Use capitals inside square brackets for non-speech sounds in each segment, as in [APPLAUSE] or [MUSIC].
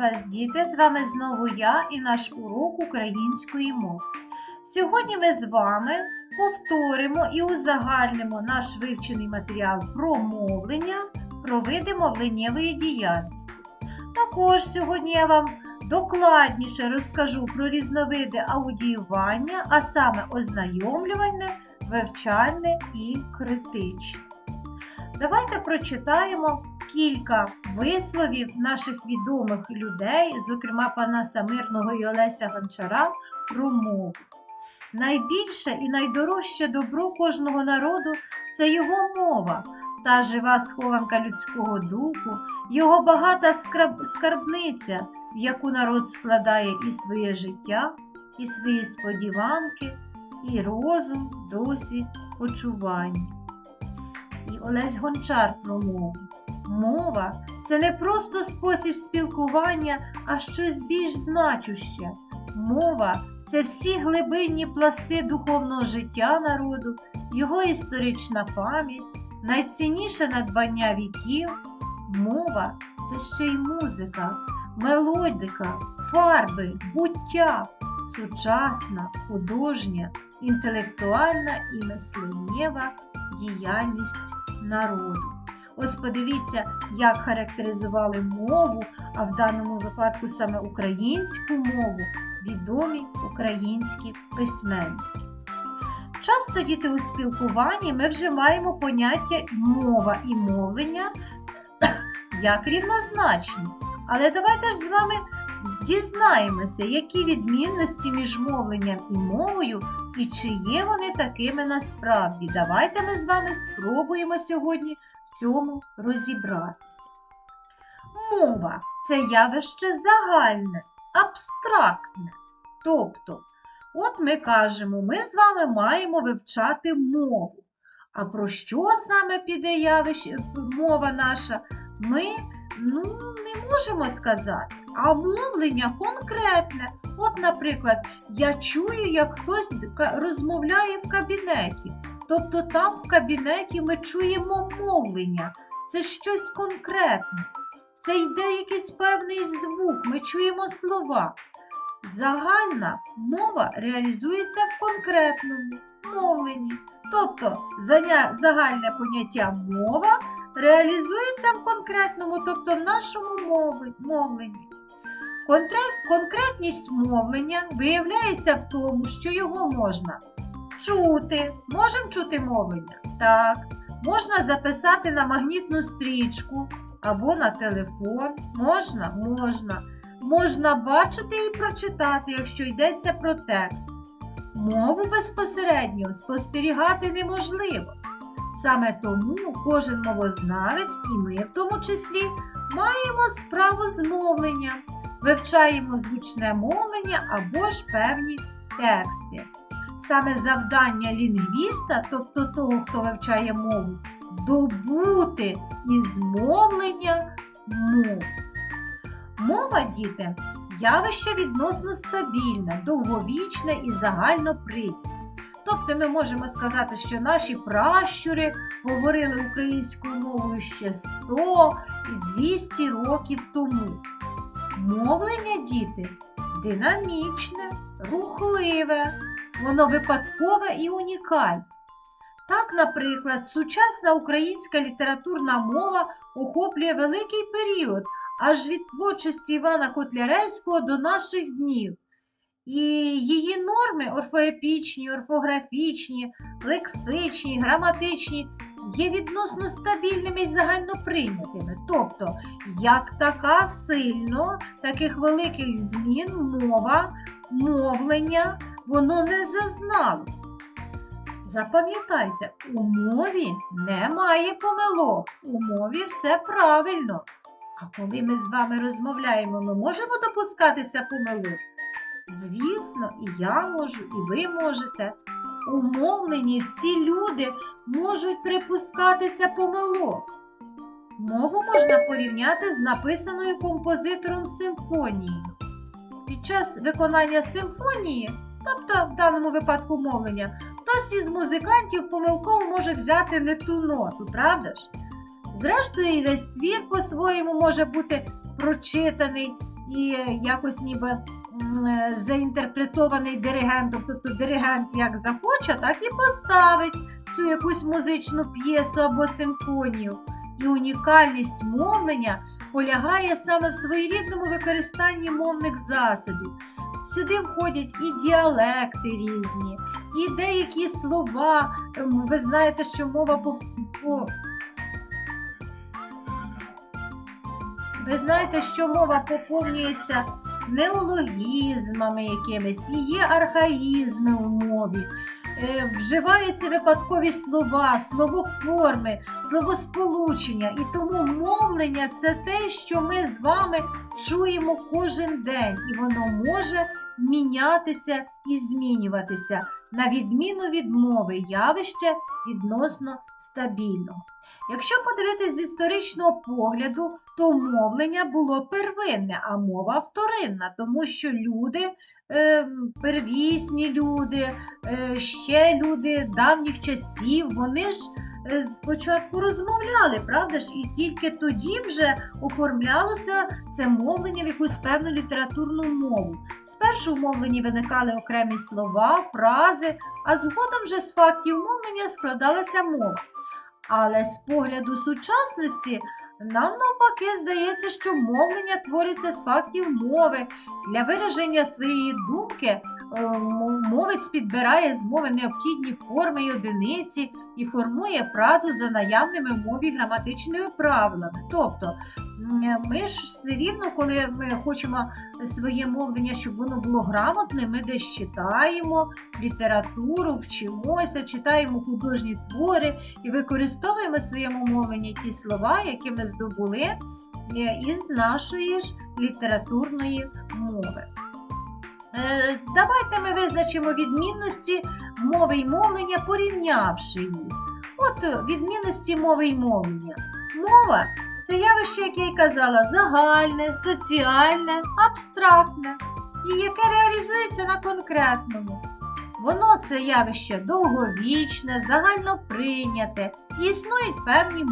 вас, діти! З вами знову я і наш урок української мови. Сьогодні ми з вами повторимо і узагальнимо наш вивчений матеріал про мовлення, про види мовленнєвої діяльності. Також сьогодні я вам докладніше розкажу про різновиди аудіювання, а саме ознайомлювальне, вивчальне і критичне. Давайте прочитаємо кілька висловів наших відомих людей, зокрема пана Самирного і Олеся Гончара, про мову. Найбільше і найдорожче добро кожного народу це його мова, та жива схованка людського духу, його багата скарбниця, яку народ складає і своє життя, і свої сподіванки, і розум, досвід, почування. І Олесь Гончар про мову. Мова це не просто спосіб спілкування, а щось більш значуще. Мова це всі глибинні пласти духовного життя народу, його історична пам'ять, найцінніше надбання віків. Мова це ще й музика, мелодика, фарби, буття, сучасна, художня, інтелектуальна і мисленнєва діяльність народу. Ось подивіться, як характеризували мову, а в даному випадку саме українську мову, відомі українські письменники. Часто діти у спілкуванні ми вживаємо поняття мова і мовлення [COUGHS] як рівнозначні. Але давайте ж з вами дізнаємося, які відмінності між мовленням і мовою і чи є вони такими насправді. Давайте ми з вами спробуємо сьогодні в цьому розібратися. Мова це явище загальне, абстрактне. Тобто, от ми кажемо, ми з вами маємо вивчати мову. А про що саме піде явище, мова наша, ми ну, не можемо сказати. А мовлення конкретне. От, наприклад, я чую, як хтось розмовляє в кабінеті. Тобто там в кабінеті ми чуємо мовлення. Це щось конкретне. Це йде якийсь певний звук, ми чуємо слова. Загальна мова реалізується в конкретному мовленні. Тобто загальне поняття мова реалізується в конкретному, тобто в нашому мовленні. Конкретність мовлення виявляється в тому, що його можна чути. Можемо чути мовлення? Так. Можна записати на магнітну стрічку або на телефон. Можна? Можна. Можна бачити і прочитати, якщо йдеться про текст. Мову безпосередньо спостерігати неможливо. Саме тому кожен мовознавець, і ми в тому числі, маємо справу з мовленням, вивчаємо звучне мовлення або ж певні тексти. Саме завдання лінгвіста, тобто того, хто вивчає мову, добути із мовлення мову. Мова, діти, явище відносно стабільне, довговічне і загально прийняте. Тобто ми можемо сказати, що наші пращури говорили українською мовою ще 100 і 200 років тому. Мовлення, діти, динамічне, рухливе, воно випадкове і унікальне. Так, наприклад, сучасна українська літературна мова охоплює великий період аж від творчості Івана Котляревського до наших днів. І її норми орфоепічні, орфографічні, лексичні, граматичні є відносно стабільними і загальноприйнятими. Тобто, як така сильно таких великих змін мова, мовлення, воно не зазнало. Запам'ятайте, у мові немає помилок, у мові все правильно. А коли ми з вами розмовляємо, ми можемо допускатися помилок? Звісно, і я можу, і ви можете. У мовленні всі люди можуть припускатися помилок. Мову можна порівняти з написаною композитором симфонією. Під час виконання симфонії, тобто в даному випадку мовлення, хтось із музикантів помилково може взяти не ту ноту, правда ж? Зрештою, і весь твір по-своєму може бути прочитаний і якось ніби е, заінтерпретований диригентом. Тобто диригент як захоче, так і поставить цю якусь музичну п'єсу або симфонію. І унікальність мовлення полягає саме в своєрідному використанні мовних засобів. Сюди входять і діалекти різні, і деякі слова. Ви знаєте, що мова по... Ви знаєте, що мова поповнюється неологізмами якимись, і є архаїзми у мові. Е, Вживаються випадкові слова, словоформи, словосполучення. І тому мовлення це те, що ми з вами чуємо кожен день, і воно може мінятися і змінюватися, на відміну від мови, явище відносно стабільно. Якщо подивитись з історичного погляду, то мовлення було первинне, а мова вторинна, тому що люди, первісні люди, е, ще люди давніх часів, вони ж е, спочатку розмовляли, правда ж? І тільки тоді вже оформлялося це мовлення в якусь певну літературну мову. Спершу в мовленні виникали окремі слова, фрази, а згодом вже з фактів мовлення складалася мова. Але з погляду сучасності нам навпаки здається, що мовлення твориться з фактів мови. Для вираження своєї думки е, мовець підбирає з мови необхідні форми й одиниці і формує фразу за наявними в мові граматичними правилами. Тобто ми ж все рівно, коли ми хочемо своє мовлення, щоб воно було грамотне, ми десь читаємо літературу, вчимося, читаємо художні твори і використовуємо в своєму мовленні ті слова, які ми здобули е, із нашої ж літературної мови. Е, Давайте ми визначимо відмінності мови й мовлення, порівнявши їх. От відмінності мови й мовлення. Мова це явище, яке я казала, загальне, соціальне, абстрактне і яке реалізується на конкретному. Воно це явище довговічне, загальноприйняте, і існують певні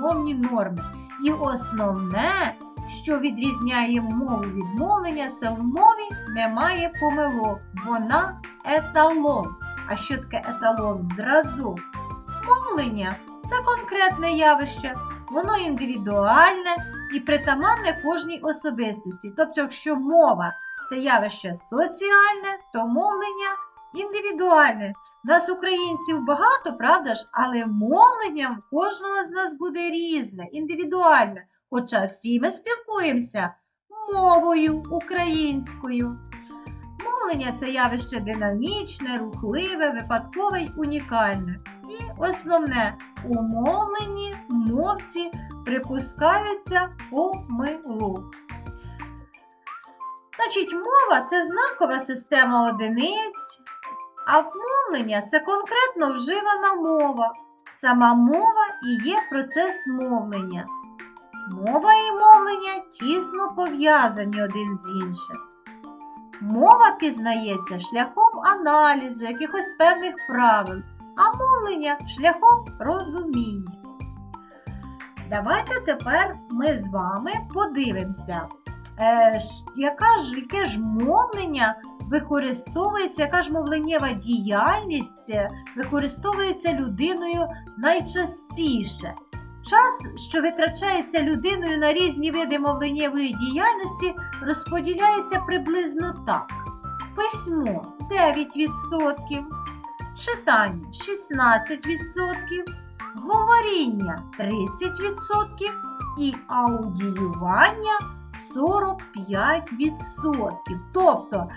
мовні норми. І основне, що відрізняє мову від мовлення, це в мові немає помилок. Вона еталон. А що таке еталон? Зразок. Мовлення це конкретне явище, воно індивідуальне і притаманне кожній особистості. Тобто, якщо мова це явище соціальне, то мовлення індивідуальне. Нас, українців, багато, правда ж, але мовлення в кожного з нас буде різне, індивідуальне. Хоча всі ми спілкуємося мовою українською. Мовлення це явище динамічне, рухливе, випадкове й унікальне. І основне, у мовленні мовці припускаються помилок. Значить, мова це знакова система одиниць, а мовлення це конкретно вживана мова. Сама мова і є процес мовлення. Мова і мовлення тісно пов'язані один з іншим. Мова пізнається шляхом аналізу якихось певних правил, а мовлення шляхом розуміння. Давайте тепер ми з вами подивимося, е, яка ж, яке ж мовлення використовується, яка ж мовленнєва діяльність е, використовується людиною найчастіше. Час, що витрачається людиною на різні види мовленнєвої діяльності, розподіляється приблизно так: письмо 9%, читання 16%, говоріння 30% і аудіювання 45%. Тобто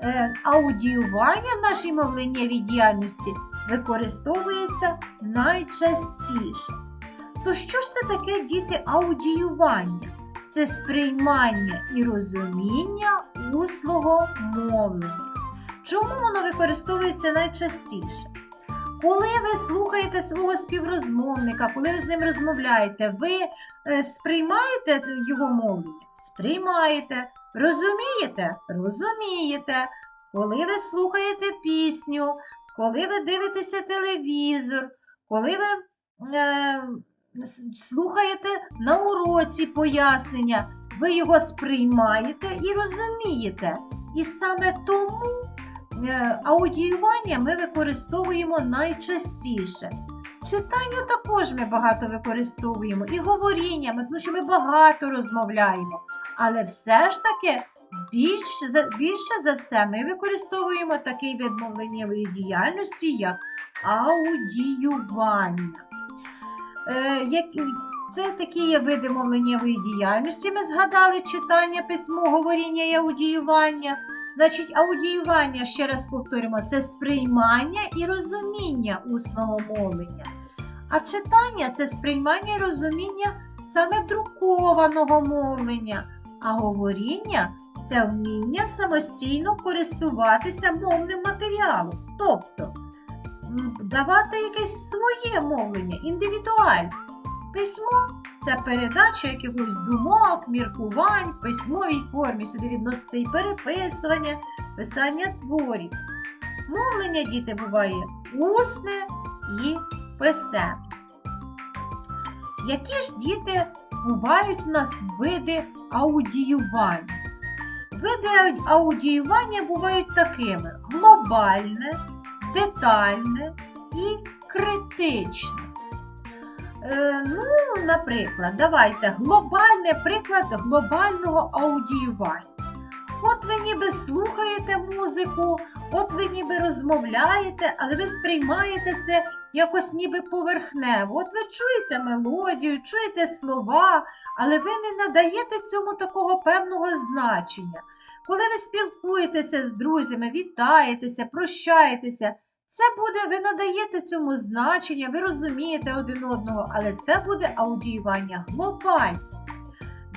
е, аудіювання в нашій мовленнєвій діяльності використовується найчастіше. То що ж це таке діти аудіювання? Це сприймання і розуміння услого мовлення. Чому воно використовується найчастіше? Коли ви слухаєте свого співрозмовника, коли ви з ним розмовляєте, ви е, сприймаєте його мовлення? Сприймаєте. Розумієте? Розумієте. Коли ви слухаєте пісню, коли ви дивитеся телевізор, коли ви е, слухаєте на уроці пояснення, ви його сприймаєте і розумієте. І саме тому аудіювання ми використовуємо найчастіше. Читання також ми багато використовуємо, і говоріннями, тому що ми багато розмовляємо. Але все ж таки більше більше за все ми використовуємо такий вид мовленнєвої діяльності, як аудіювання. Е, це такі види мовленнєвої діяльності. Ми згадали читання, письмо, говоріння і аудіювання. Значить, аудіювання, ще раз повторюємо, це сприймання і розуміння усного мовлення. А читання це сприймання і розуміння саме друкованого мовлення. А говоріння це вміння самостійно користуватися мовним матеріалом. Тобто давати якесь своє мовлення, індивідуальне. Письмо це передача якихось думок, міркувань в письмовій формі. Сюди відноситься і переписування, писання творів. Мовлення діти буває усне і писемне. Які ж діти бувають в нас види аудіювання? Види аудіювання бувають такими: глобальне, детальне і критичне. Е, ну, наприклад, давайте глобальний приклад глобального аудіювання. От ви ніби слухаєте музику, от ви ніби розмовляєте, але ви сприймаєте це якось ніби поверхнево. От ви чуєте мелодію, чуєте слова, але ви не надаєте цьому такого певного значення. Коли ви спілкуєтеся з друзями, вітаєтеся, прощаєтеся, це буде, ви надаєте цьому значення, ви розумієте один одного, але це буде аудіювання глобальне.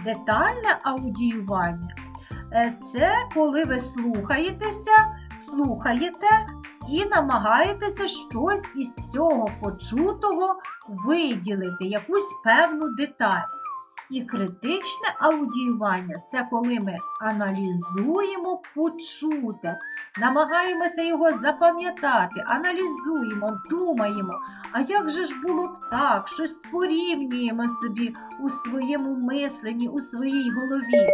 Детальне аудіювання е, це коли ви слухаєтеся, слухаєте і намагаєтеся щось із цього почутого виділити, якусь певну деталь. І критичне аудіювання це коли ми аналізуємо почуте, намагаємося його запам'ятати, аналізуємо, думаємо, а як же ж було б так, щось порівнюємо собі у своєму мисленні, у своїй голові.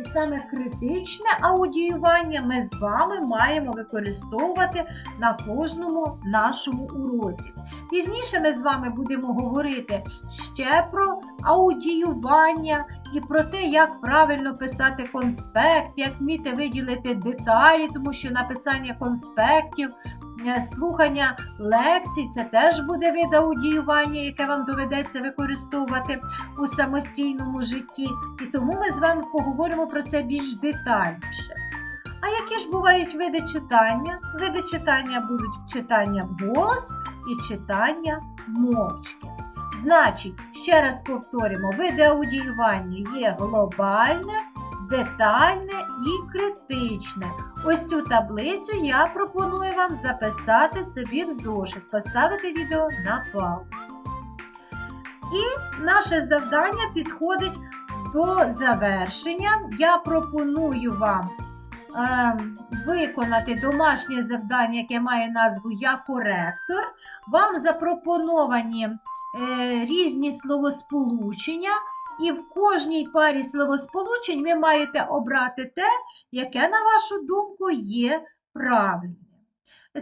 І саме критичне аудіювання ми з вами маємо використовувати на кожному нашому уроці. Пізніше ми з вами будемо говорити ще про аудіювання і про те, як правильно писати конспект, як вміти виділити деталі, тому що написання конспектів, слухання лекцій це теж буде вид аудіювання, яке вам доведеться використовувати у самостійному житті. І тому ми з вами поговоримо про це більш детальніше. А які ж бувають види читання? Види читання будуть читання вголос і читання мовчки. Значить, ще раз повторимо, види аудіювання є глобальне, детальне і критичне. Ось цю таблицю я пропоную вам записати собі в зошит, поставити відео на паузу. І наше завдання підходить до завершення. Я пропоную вам е, виконати домашнє завдання, яке має назву Я коректор. Вам запропоновані е, різні словосполучення, і в кожній парі словосполучень ви маєте обрати те, яке, на вашу думку, є правильним.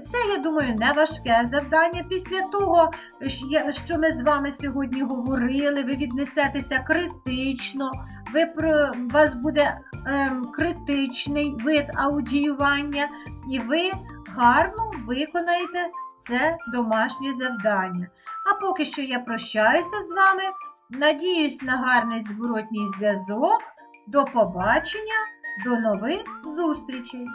Це, я думаю, не важке завдання. Після того, що ми з вами сьогодні говорили, ви віднесетеся критично, ви про, вас буде ем, критичний вид аудіювання, і ви гарно виконаєте це домашнє завдання. А поки що я прощаюся з вами. Надіюсь на гарний зворотній зв'язок. До побачення, до нових зустрічей!